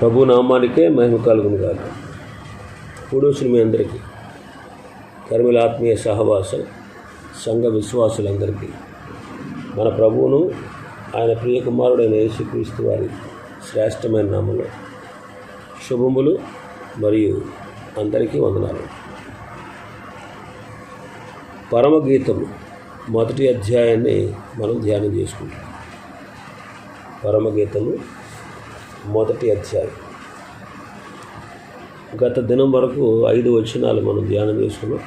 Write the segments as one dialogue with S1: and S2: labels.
S1: ప్రభు నామానికే మహిమ కలుగును కాక కూడొచ్చిన మీ అందరికీ కర్మిల ఆత్మీయ సహవాసం సంఘ విశ్వాసులందరికీ మన ప్రభువును ఆయన ప్రియకుమారుడైన యేసుక్రీస్తు వారి శ్రేష్టమైన నామంలో శుభములు మరియు అందరికీ వందనాలు. పరమగీతము మొదటి అధ్యాయాన్ని మనం ధ్యానం చేసుకుంటాం పరమగీతము మొదటి అధ్యాయం. గత దినం వరకు ఐదు వచనాలు మనం ధ్యానం చేసుకున్నాం.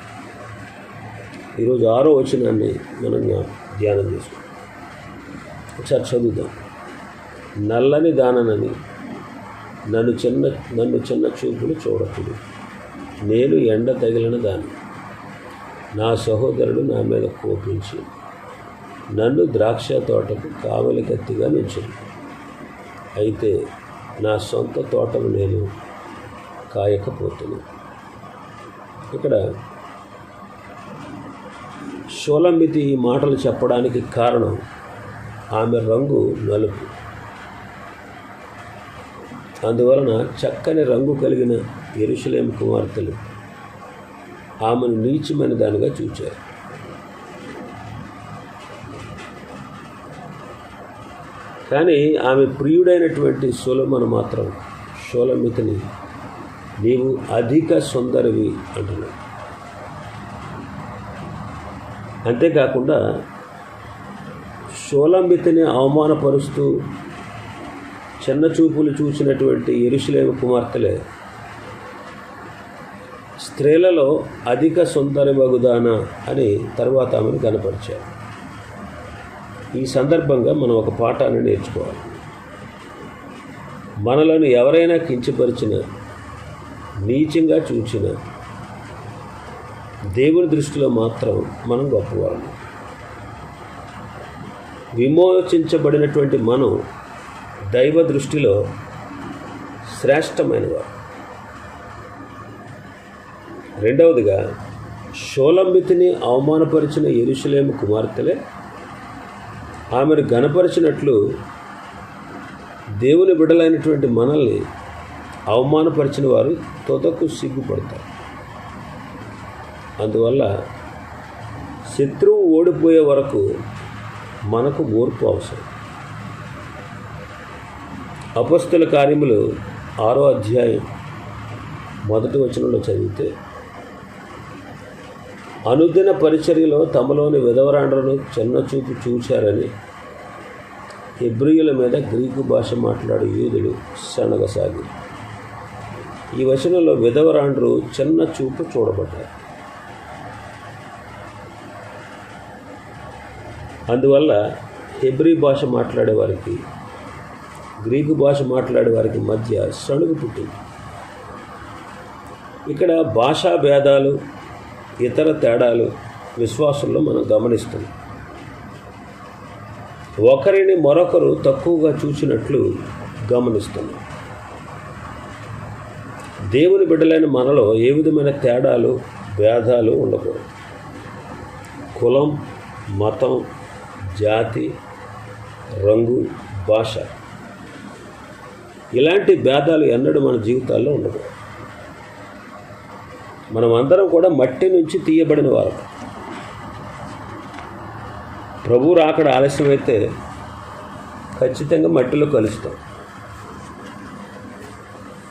S1: ఈరోజు ఆరో వచనాన్ని మనం ధ్యానం చేసుకున్నాం. ఒకసారి చదువుదాం. నల్లని దాననని నన్ను చిన్న నన్ను చిన్న చూపులు చూడకుడు. నేను ఎండ తగిలిన దాన్ని. నా సహోదరుడు నా మీద కోపించి నన్ను ద్రాక్ష తోటకు కావలి కత్తిగా నిలిచింది అయితే నా సొంత తోటను నేను కాయకపోతున్నాను ఇక్కడ షోలమితి ఈ మాటలు చెప్పడానికి కారణం ఆమె రంగు నలుపు. అందువలన చక్కని రంగు కలిగిన ఎరుషులేం కుమార్తెలు ఆమెను నీచమైన దానిగా చూచారు. కానీ ఆమె ప్రియుడైనటువంటి సొలమను మాత్రం షోలమితిని నీవు అధిక సుందరివి అంటున్నాడు. అంతేకాకుండా షోలంబితిని అవమానపరుస్తూ చిన్న చూపులు చూసినటువంటి ఎరుసలేమ కుమార్తెలే స్త్రీలలో అధిక సుందరి బగుదాన అని తర్వాత ఆమెను కనపరిచారు ఈ సందర్భంగా మనం ఒక పాఠాన్ని నేర్చుకోవాలి. మనలను ఎవరైనా కించపరిచిన నీచంగా చూచిన దేవుని దృష్టిలో మాత్రం మనం గొప్పవాళ్ళం. విమోచించబడినటువంటి మనం దైవ దృష్టిలో శ్రేష్టమైనవారు. రెండవదిగా షోలంబితిని అవమానపరిచిన ఎరుషలేము కుమార్తెలే ఆమెను గనపరిచినట్లు దేవుని బిడలైనటువంటి మనల్ని అవమానపరిచిన వారు తొదకు సిగ్గుపడతారు. అందువల్ల శత్రువు ఓడిపోయే వరకు మనకు ఓర్పు అవసరం. అపస్తుల కార్యములు ఆరో అధ్యాయం మొదటి వచనంలో చదివితే అనుదిన పరిచర్యలో తమలోని విధవరాండ్రను చిన్నచూపు చూశారని హెబ్రియుల మీద గ్రీకు భాష మాట్లాడే యూదులు సనగసాగి ఈ వచనంలో విధవరాండ్రు చిన్న చూపు చూడబడ్డారు. అందువల్ల హెబ్రి భాష మాట్లాడే వారికి గ్రీకు భాష మాట్లాడే వారికి మధ్య సణుగు పుట్టింది. ఇక్కడ భాషా భేదాలు ఇతర తేడాలు విశ్వాసంలో మనం గమనిస్తున్నాం ఒకరిని మరొకరు తక్కువగా చూసినట్లు గమనిస్తున్నాం దేవుని బిడ్డలైన మనలో ఏ విధమైన తేడాలు భేదాలు ఉండకూడదు. కులం మతం జాతి రంగు భాష ఇలాంటి భేదాలు ఎన్నడూ మన జీవితాల్లో ఉండకూడదు. మనం అందరం కూడా మట్టి నుంచి తీయబడిన వారు ప్రభు రాకడ ఆలస్యమైతే ఖచ్చితంగా మట్టిలో కలుస్తాం.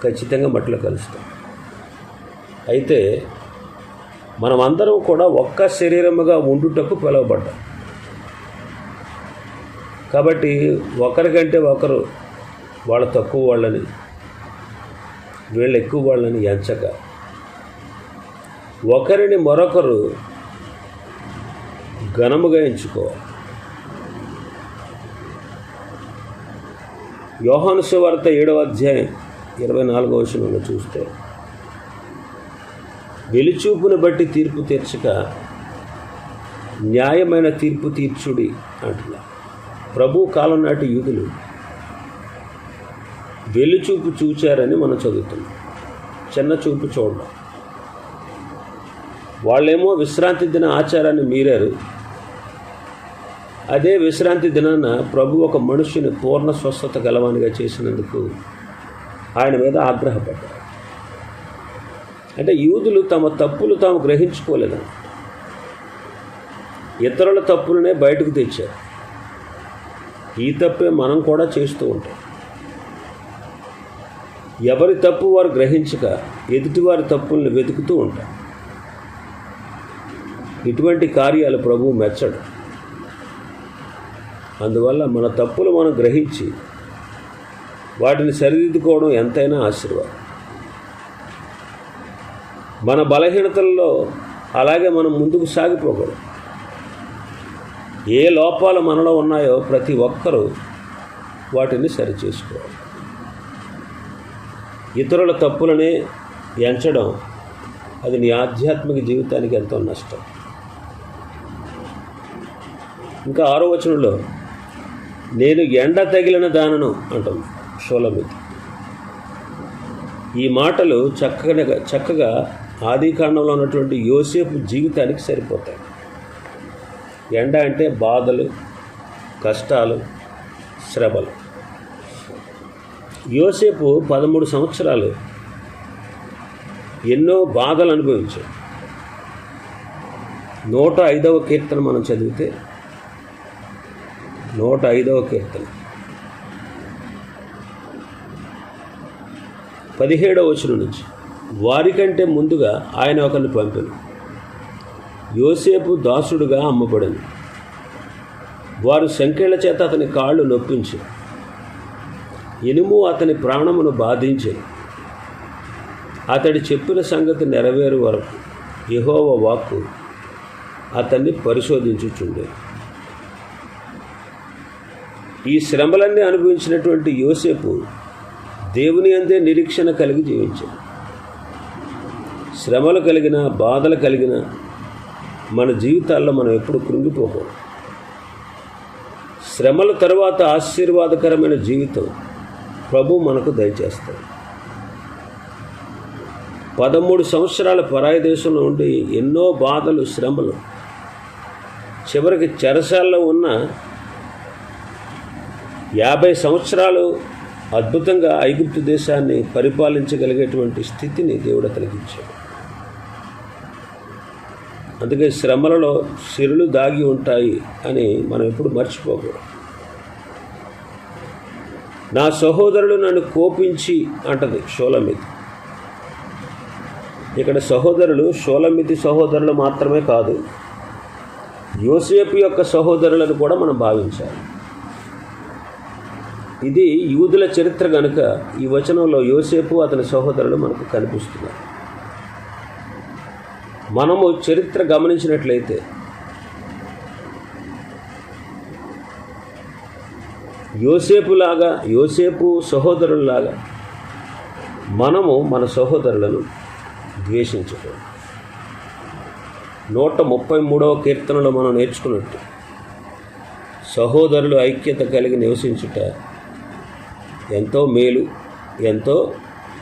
S1: ఖచ్చితంగా మట్టిలో కలుస్తాం. అయితే మనం అందరం కూడా ఒక్క శరీరముగా ఉండుటకు పిలువబడ్డాం. కాబట్టి ఒకరికంటే ఒకరు వాళ్ళ తక్కువ వాళ్ళని వీళ్ళు ఎక్కువ వాళ్ళని ఎంచక. ఒకరిని మరొకరు ఘనముగా ఎంచుకోవాలి. యోహాను సువార్త ఏడవ అధ్యాయం ఇరవై నాలుగవ వచనంలో చూస్తే వెలుచూపును బట్టి తీర్పు తీర్చక న్యాయమైన తీర్పు తీర్చుడి అంటున్నా. ప్రభు కాలం నాటి యూదులు వెలుచూపు చూచారని మనం చదువుతున్నాం. చిన్న చూపు చూడడం. వాళ్ళేమో విశ్రాంతి దిన ఆచారాన్ని మీరారు. అదే విశ్రాంతి దినాన ప్రభు ఒక మనుష్యుని పూర్ణ స్వస్థత గలవానిగా చేసినందుకు ఆయన మీద ఆగ్రహపడ్డారు. అంటే యూదులు తమ తప్పులు తాము గ్రహించుకోలేదు ఇతరుల తప్పులనే బయటకు తెచ్చారు. ఈ తప్పే మనం కూడా చేస్తూ ఉంటాం. ఎవరి తప్పు వారు గ్రహించక ఎదుటివారి తప్పుల్ని వెతుకుతూ ఉంటారు ఇటువంటి కార్యాలు ప్రభువు మెచ్చడు. అందువల్ల మన తప్పులు మనం గ్రహించి వాటిని సరిదిద్దుకోవడం ఎంతైనా ఆశీర్వాదం. మన బలహీనతల్లో అలాగే మనం ముందుకు సాగిపోకూడదు. ఏ లోపాలు మనలో ఉన్నాయో ప్రతి ఒక్కరూ వాటిని సరిచేసుకోవాలి. ఇతరుల తప్పులనే ఎంచడం అది నీ ఆధ్యాత్మిక జీవితానికి ఎంతో నష్టం. ఇంకా ఆరో వచనంలో నేను ఎండ తగిలిన దానను అంటాం షోలమితి. ఈ మాటలు చక్కగా చక్కగా ఆదికాండంలో ఉన్నటువంటి యోసేపు జీవితానికి సరిపోతాయి. ఎండ అంటే బాధలు కష్టాలు శ్రమలు. యోసేపు పదమూడు సంవత్సరాలు ఎన్నో బాధలు అనుభవించాడు. నూట ఐదవ కీర్తన మనం చదివితే నూట ఐదవ కీర్తన. పదిహేడవ వచనం నుంచి. వారికంటే ముందుగా ఆయన ఒకరిని పంపాను. యోసేపు దాసుడుగా అమ్మబడింది వారు సంఖ్యల చేత అతని కాళ్ళు నొప్పించి ఇనుము అతని ప్రాణమును బాధించారు అతడి చెప్పిన సంగతి నెరవేరు వరకు యహోవ వాక్కు అతన్ని పరిశోధించుచుండేది ఈ శ్రమలన్నీ అనుభవించినటువంటి యోసేపు దేవుని అందే నిరీక్షణ కలిగి జీవించాడు. శ్రమలు కలిగిన బాధలు కలిగిన మన జీవితాల్లో మనం ఎప్పుడు కృంగిపోకూడదు. శ్రమల తర్వాత ఆశీర్వాదకరమైన జీవితం ప్రభు మనకు దయచేస్తాడు. పదమూడు సంవత్సరాల పరాయి దేశంలో ఉండి ఎన్నో బాధలు శ్రమలు చివరికి చెరసాల్లో ఉన్న యాభై సంవత్సరాలు అద్భుతంగా ఐగుప్తు దేశాన్ని పరిపాలించగలిగేటువంటి స్థితిని దేవుడు అతనికి ఇచ్చాడు అందుకే శ్రమలలో సిరులు దాగి ఉంటాయి అని మనం ఎప్పుడు మర్చిపోకూడదు. నా సహోదరులు నన్ను కోపించి అంటది షోలమితి ఇక్కడ సహోదరులు షోలమితి సహోదరులు మాత్రమే కాదు యోసేపు యొక్క సహోదరులను కూడా మనం భావించాలి. ఇది యూదుల చరిత్ర గనుక ఈ వచనంలో యోసేపు అతని సహోదరులు మనకు కనిపిస్తున్నారు. మనము చరిత్ర గమనించినట్లయితే యోసేపులాగా యోసేపు సహోదరులాగా మనము మన సహోదరులను ద్వేషించకూడదు. నూట ముప్పై మూడవ కీర్తనలో మనం నేర్చుకున్నట్టు సహోదరులు ఐక్యత కలిగి నివసించుట ఎంతో మేలు ఎంతో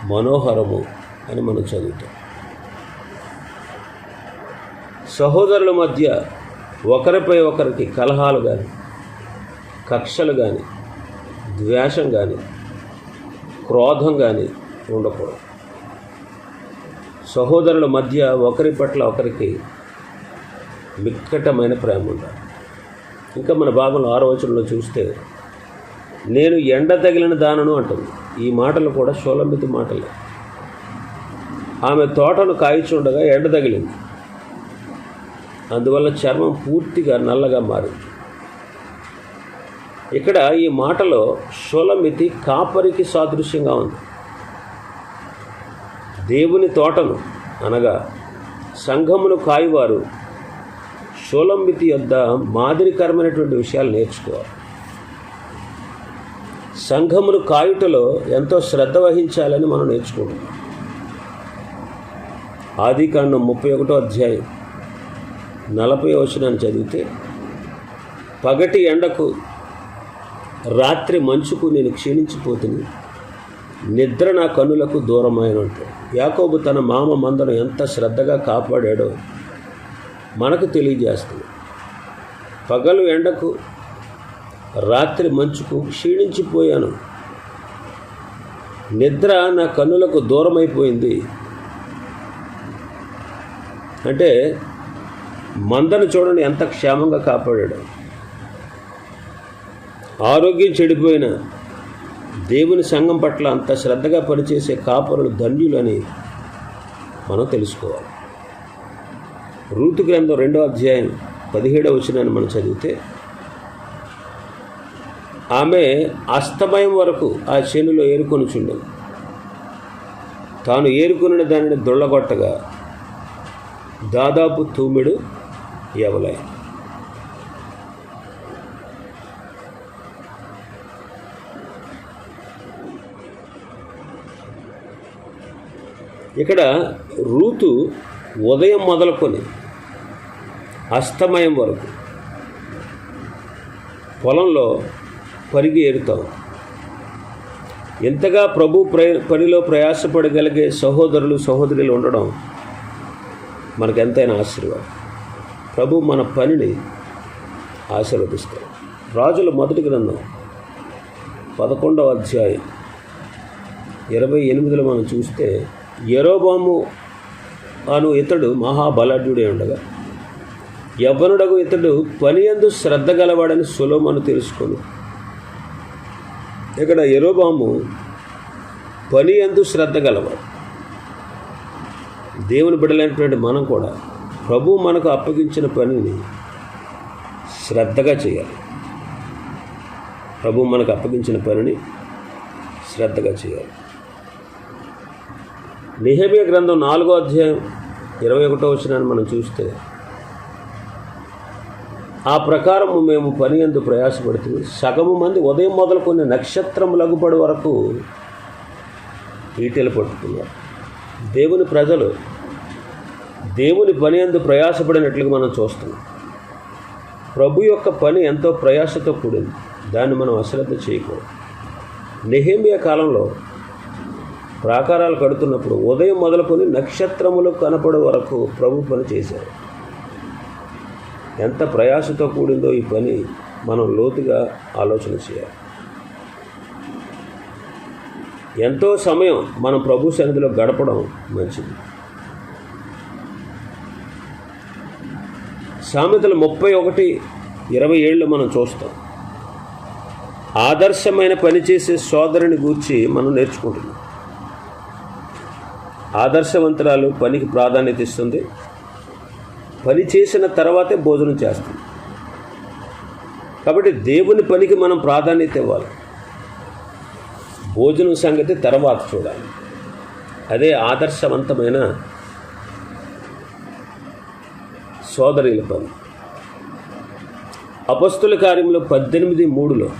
S1: మనోహరము అని మనం చదువుతాం. సహోదరుల మధ్య ఒకరిపై ఒకరికి కలహాలు కానీ కక్షలు కానీ ద్వేషం కానీ క్రోధం కానీ ఉండకూడదు. సహోదరుల మధ్య ఒకరి పట్ల ఒకరికి మిక్కటమైన ప్రేమ ఉండాలి. ఇంకా మన భాగంలో ఆరోచనలో చూస్తే నేను ఎండ తగిలిన దానను అంటుంది. ఈ మాటలు కూడా షోలమితి మాటలే. ఆమె తోటను కాయిచుండగా ఎండ తగిలింది. అందువల్ల చర్మం పూర్తిగా నల్లగా మారింది. ఇక్కడ ఈ మాటలో షోలమితి కాపరికి సాదృశ్యంగా ఉంది. దేవుని తోటను అనగా సంఘమును కాయవారు షోలంబితి యొద్ద మాదిరికరమైనటువంటి విషయాలు నేర్చుకోవాలి. సంఘమును కాయుటలో ఎంతో శ్రద్ధ వహించాలని మనం నేర్చుకుంటున్నాం ఆదికాండం ముప్పై ఒకటో అధ్యాయం నలభై వచనాన్ని చదివితే పగటి ఎండకు రాత్రి మంచుకు నేను క్షీణించిపోతుంది నిద్ర నా కన్నులకు దూరమైనంటూ యాకోబు తన మామ మందను ఎంత శ్రద్ధగా కాపాడాడో మనకు తెలియజేస్తుంది పగలు ఎండకు రాత్రి మంచుకు క్షీణించిపోయాను. నిద్ర నా కన్నులకు దూరమైపోయింది. అంటే మందను చూడండి ఎంత క్షేమంగా కాపాడాడు. ఆరోగ్యం చెడిపోయిన దేవుని సంఘం పట్ల అంత శ్రద్ధగా పనిచేసే కాపరులు ధన్యులని మనం తెలుసుకోవాలి. రూతు గ్రంథం రెండో అధ్యాయం పదిహేడవ వచనాన్ని మనం చదివితే ఆమె అస్తమయం వరకు ఆ చేనులో ఏరుకొనుచుండెను తాను ఏరుకున్న దానిని దొళ్ళగొట్టగా దాదాపు తూమిడు ఎవలై ఇక్కడ రూతు ఉదయం మొదలుకొని అస్తమయం వరకు పొలంలో పరిగి ఏరుతాం ఎంతగా ప్రభు పనిలో ప్రయాసపడగలిగే సహోదరులు సహోదరులు ఉండడం మనకు ఎంతైనా ఆశీర్వాదం. ప్రభు మన పనిని ఆశీర్వదిస్తారు రాజుల మొదటి గ్రంథం పదకొండవ అధ్యాయం ఇరవై ఎనిమిదిలో మనం చూస్తే ఎరోబాము అను ఇతడు మహాబలాఢ్యుడే ఉండగా యవ్వనుడగు ఇతడు పని ఎందు శ్రద్ధ గలవాడని సులోమను తెలుసుకొని. ఇక్కడ ఎరోబాము పని ఎందు శ్రద్ధ గలవాడు. దేవుని బిడలైనటువంటి మనం కూడా ప్రభు మనకు అప్పగించిన పనిని శ్రద్ధగా చేయాలి. ప్రభు మనకు అప్పగించిన పనిని శ్రద్ధగా చేయాలి. నిహబియ గ్రంథం నాలుగో అధ్యాయం ఇరవై ఒకటో వచ్చినాన్ని మనం చూస్తే ఆ ప్రకారము మేము పని ఎందు ప్రయాసపడుతుంది సగము మంది ఉదయం మొదలుకొని నక్షత్రం లగుపడి వరకు ఈటెలు పట్టుకున్నారు. దేవుని ప్రజలు దేవుని పని ఎందు ప్రయాసపడినట్లుగా మనం చూస్తున్నాం. ప్రభు యొక్క పని ఎంతో ప్రయాసతో కూడింది. దాన్ని మనం అశ్రద్ధ చేయకూడదు. నెహేమియా కాలంలో ప్రాకారాలు కడుతున్నప్పుడు ఉదయం మొదలుకొని నక్షత్రములు కనపడే వరకు ప్రభు పని చేశారు. ఎంత ప్రయాసతో కూడిందో ఈ పని మనం లోతుగా ఆలోచన చేయాలి. ఎంతో సమయం మనం ప్రభు సన్నిధిలో గడపడం మంచిది. సామెతలు ముప్పై ఒకటి ఇరవై ఏళ్ళు మనం చూస్తాం. ఆదర్శమైన పని చేసే సోదరుని గూర్చి మనం నేర్చుకుంటున్నాం. ఆదర్శవంతురాలు పనికి ప్రాధాన్యత ఇస్తుంది. పని చేసిన తర్వాతే భోజనం చేస్తుంది కాబట్టి దేవుని పనికి మనం ప్రాధాన్యత ఇవ్వాలి. భోజనం సంగతి తర్వాత చూడాలి. అదే ఆదర్శవంతమైన సోదరుల పని. అపస్తుల కార్యంలో పద్దెనిమిది మూడులో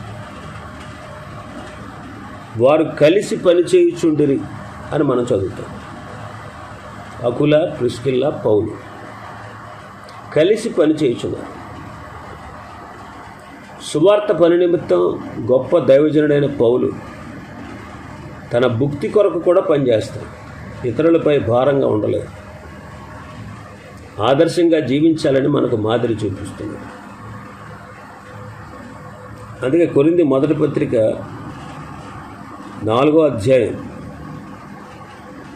S1: వారు కలిసి పనిచేయుచుండిరి అని మనం చదువుతాం. Aquila Priscilla Paul. కలిసి పని చేయుచున్నారు సువార్త పని నిమిత్తం గొప్ప దైవజనుడైన పౌలు తన భుక్తి కొరకు కూడా పనిచేస్తాడు ఇతరులపై భారంగా ఉండలేదు. ఆదర్శంగా జీవించాలని మనకు మాదిరి చూపిస్తున్నాడు. అందుకే కొరింది మొదటి పత్రిక నాలుగో అధ్యాయం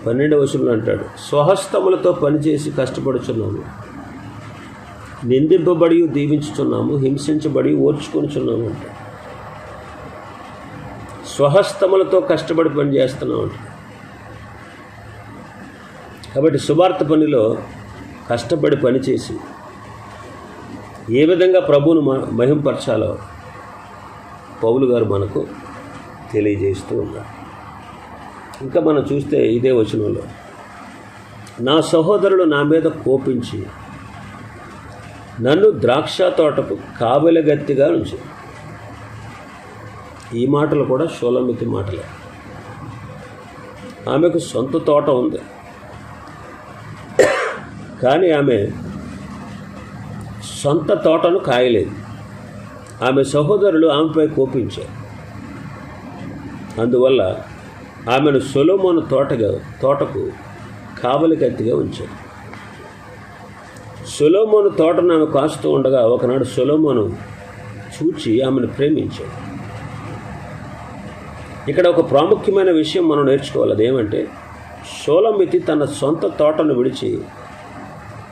S1: పన్నెండవ వచనంలో అంటాడు స్వహస్తములతో పనిచేసి కష్టపడుచున్నాము. నిందింపబడి దీవించుచున్నాము హింసించబడి ఓర్చుకొనిచున్నాము అంట. స్వహస్తములతో కష్టపడి పని చేస్తున్నాం అంట కాబట్టి సువార్త పనిలో కష్టపడి పనిచేసి ఏ విధంగా ప్రభువును మ- మహింపరచాలో పౌలు గారు మనకు తెలియజేస్తూ ఉన్నారు. ఇంకా మనం చూస్తే ఇదే వచనంలో నా సహోదరుడు నా మీద కోపించి నన్ను ద్రాక్ష తోటకు కాబలగత్తిగా ఉంచు. ఈ మాటలు కూడా షోలమితి మాటలే. ఆమెకు సొంత తోట ఉంది. కానీ ఆమె సొంత తోటను కాయలేదు. ఆమె సహోదరులు ఆమెపై కోపించారు. అందువల్ల ఆమెను సొలోమోను తోటగా తోటకు కావలికత్తిగా ఉంచారు. సొలోమోను తోటను ఆమె కాస్తూ ఉండగా ఒకనాడు సొలోమోను చూచి ఆమెను ప్రేమించాడు. ఇక్కడ ఒక ప్రాముఖ్యమైన విషయం మనం నేర్చుకోవాలి. అదేమంటే సోలమితి తన సొంత తోటను విడిచి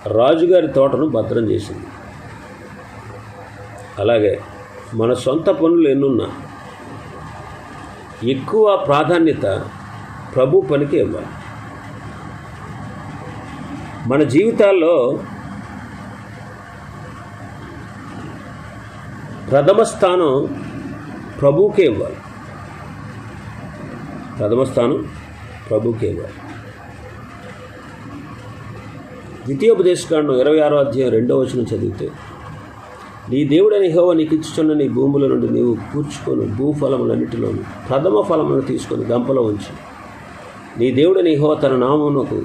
S1: రాజుగారి తోటను భద్రం చేసింది. అలాగే మన సొంత పనులు ఎన్నున్నా ఎక్కువ ప్రాధాన్యత ప్రభు పనికి ఇవ్వాలి. మన జీవితాల్లో ప్రథమ స్థానం ప్రభువుకే ఇవ్వాలి. ప్రథమ స్థానం ప్రభుకే ఇవ్వాలి. ద్వితీయోపదేశకాండం ఇరవై ఆరో అధ్యాయం రెండో వచనం చదివితే నీ దేవుడైన హోవ నీకు ఇచ్చుచున్న నీ భూముల నుండి నీవు కూర్చుకొని భూఫలములన్నిటిలోను ప్రథమ ఫలములను తీసుకొని గంపలో ఉంచి. నీ దేవుడని హోవ తన నామమునకు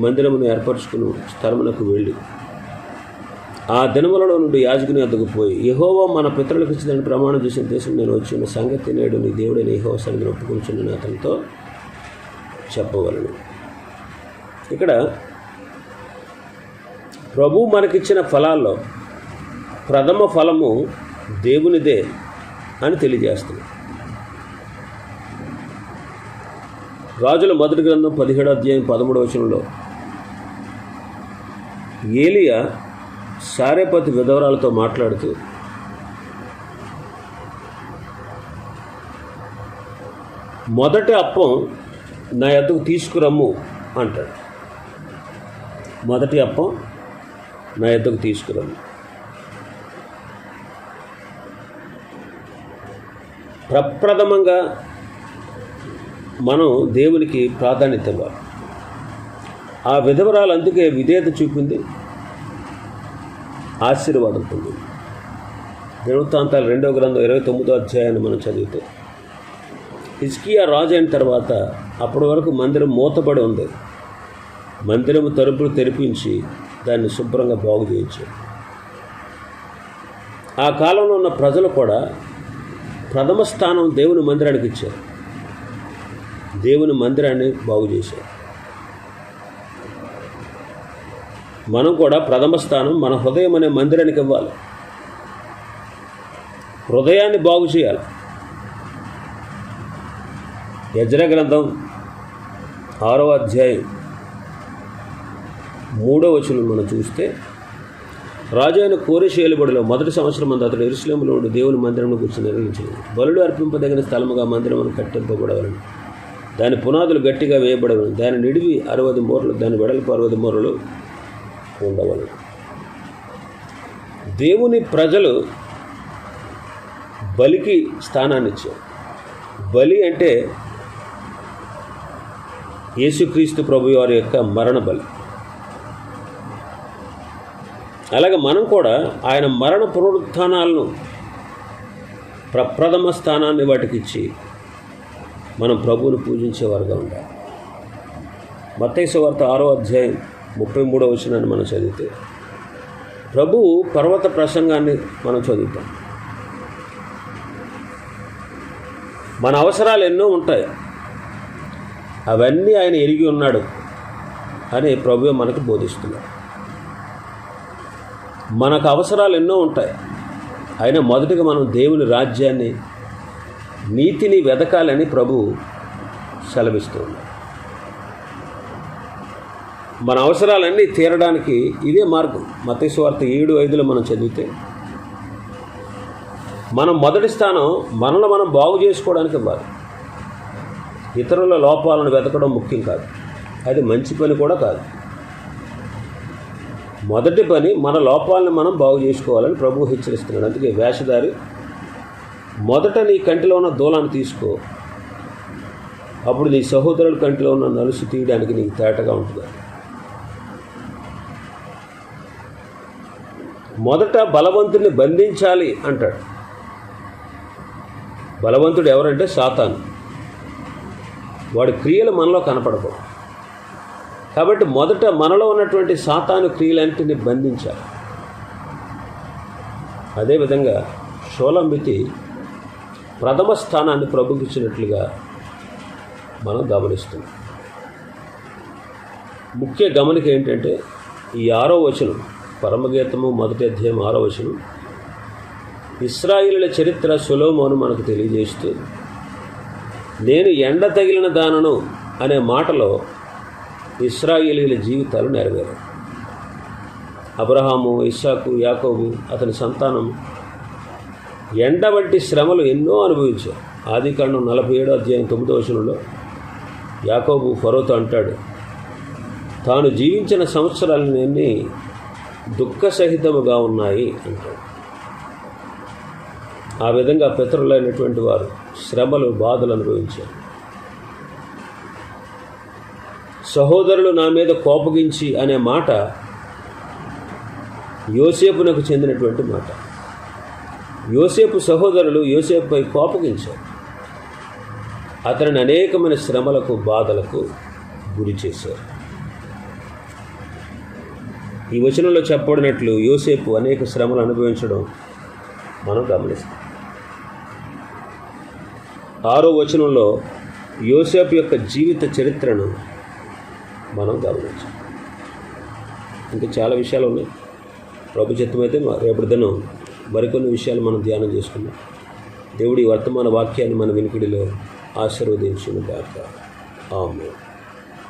S1: మందిరమును ఏర్పరచుకుని స్థలమునకు వెళ్ళి. ఆ దినములలో నుండి యాజకుని వద్దకు పోయి యహోవా మన పితరులకు ఇచ్చిందని ప్రమాణం చేసిన దేశం నేను వచ్చిన సంగతి నేడు నీ దేవుడైన యహోవ సన్నిధిని ఒప్పుకుంటున్న అతనితో చెప్పవలను. ఇక్కడ ప్రభు మనకిచ్చిన ఫలాల్లో ప్రథమ ఫలము దేవునిదే అని తెలియజేస్తుంది. రాజుల మొదటి గ్రంథం పదిహేడు అధ్యాయం పదమూడవ వచనంలో ఏలియా సారేపతి విధవరాలతో మాట్లాడుతూ మొదటి అప్పం నా ఎద్దకు తీసుకురమ్ము అంటాడు. మొదటి అప్పం నా ఎద్దకు తీసుకురమ్ము. ప్రప్రథమంగా మనం దేవునికి ప్రాధాన్యత ఇవ్వాలి. ఆ విధవరాలు అందుకే విధేయత చూపింది. ఆశీర్వాదం పొందింది దినవృత్తాంతాలు రెండో గ్రంథం ఇరవై తొమ్మిదో అధ్యాయాన్ని మనం చదివితే హిజ్కియా రాజు అయిన తర్వాత అప్పటి వరకు మందిరం మూతపడి ఉంది. మందిరం తలుపులు తెరిపించి దాన్ని శుభ్రంగా బాగు చేయించాడు ఆ కాలంలో ఉన్న ప్రజలు కూడా ప్రథమ స్థానం దేవుని మందిరానికి ఇచ్చారు. దేవుని మందిరాన్ని బాగు చేశారు. మనం కూడా ప్రథమ స్థానం మన హృదయం అనే మందిరానికి ఇవ్వాలి. హృదయాన్ని బాగు చేయాలి. యజ్ర గ్రంథం ఆరో అధ్యాయం మూడో వచనం మనం చూస్తే రాజైన అయిన మొదటి సంవత్సరం మంది అతడు ఎరుసలేములో ఉండి దేవుని మందిరం గురించి నిర్వహించింది బలుడు అర్పింపదగిన స్థలముగా మందిరమును కట్టింపబడవలను. దాని పునాదులు గట్టిగా వేయబడవలను. దాని నిడివి అరవది మూరలు దాని వెడల్పు అరవది మూరలు ఉండవలను దేవుని ప్రజలు బలికి స్థానాన్ని ఇచ్చారు బలి అంటే యేసుక్రీస్తు ప్రభు వారి యొక్క మరణ బలి. అలాగే మనం కూడా ఆయన మరణ పునరుత్థానాలను ప్రప్రథమ స్థానాన్ని వాటికి ఇచ్చి మనం ప్రభువును పూజించేవారుగా ఉండాలి. మత్తైసు వార్త ఆరో అధ్యాయం ముప్పై మూడో వచనాన్ని మనం చదివితే ప్రభువు పర్వత ప్రసంగాన్ని మనం చదువుతాం. మన అవసరాలు ఎన్నో ఉంటాయి. అవన్నీ ఆయన ఎరిగి ఉన్నాడు అని ప్రభు మనకు బోధిస్తున్నాడు. మనకు అవసరాలు ఎన్నో ఉంటాయి. అయినా మొదటిగా మనం దేవుని రాజ్యాన్ని నీతిని వెదకాలని ప్రభు సెలవిస్తున్నాడు మన అవసరాలన్నీ తీరడానికి ఇదే మార్గం. మతేశ్వార్త ఏడు ఐదులో మనం చదివితే మనం మొదటి స్థానం మనల్ని మనం బాగు చేసుకోవడానికి ఇవ్వాలి. ఇతరుల లోపాలను వెతకడం ముఖ్యం కాదు. అది మంచి పని కూడా కాదు. మొదటి పని మన లోపాలను మనం బాగు చేసుకోవాలని ప్రభు హెచ్చరిస్తున్నాడు. అందుకే వేషధారి మొదట నీ కంటిలో ఉన్న దూలాన్ని తీసుకో. అప్పుడు నీ సహోదరుల కంటిలో ఉన్న నలుసు తీయడానికి నీకు తేటగా ఉంటుంది. మొదట బలవంతుడిని బంధించాలి అంటాడు. బలవంతుడు ఎవరంటే సాతాను. వాడి క్రియలు మనలో కనపడకూడదు. కాబట్టి మొదట మనలో ఉన్నటువంటి సాతాను క్రియలన్నింటినీ బంధించాలి. అదేవిధంగా షోలంబితి ప్రథమ స్థానాన్ని ప్రభుకిచ్చినట్లుగా మనం గమనిస్తున్నాం. ముఖ్య గమనిక ఏంటంటే ఈ ఆరో వచనం. పరమగీతము మొదటి అధ్యాయం ఆరో వచనం. ఇస్రాయిల చరిత్ర సులోమోను మనకు తెలియజేస్తూ నేను ఎండ తగిలిన దానను అనే మాటలో ఇస్రాయిలీల జీవితాలు నెరవేరాయి. అబ్రహాము ఇస్సాకు యాకోబు అతని సంతానం ఎండ వంటి శ్రమలు ఎన్నో అనుభవించారు. ఆది కాండం నలభై ఏడో అధ్యాయం తొమ్మిదో వచనంలో యాకోబు ఫరోతో అంటాడు తాను జీవించిన సంవత్సరాలన్నీ దుఃఖసహితముగా ఉన్నాయి అంటాడు. ఆ విధంగా పితరులైనటువంటి వారు శ్రమలు బాధలు అనుభవించారు. సహోదరులు నా మీద కోపగించి అనే మాట యోసేపునకు చెందినటువంటి మాట. యోసేపు సహోదరులు యోసేపుపై కోపగించారు. అతనిని అనేకమైన శ్రమలకు బాధలకు గురి చేశారు. ఈ వచనంలో చెప్పబడినట్లు యోసేపు అనేక శ్రమలు అనుభవించడం మనం గమనిస్తాం. ఆరో వచనంలో యోసేపు యొక్క జీవిత చరిత్రను మనం గమనించాం. ఇంకా చాలా విషయాలు ఉన్నాయి. ప్రభు చిత్తమైతే రేపటి దినం మరికొన్ని విషయాలు మనం ధ్యానం చేసుకున్నాం దేవుడి వర్తమాన వాక్యాన్ని మన వినికిడిలో ఆశీర్వదించిన దాకా ఆమె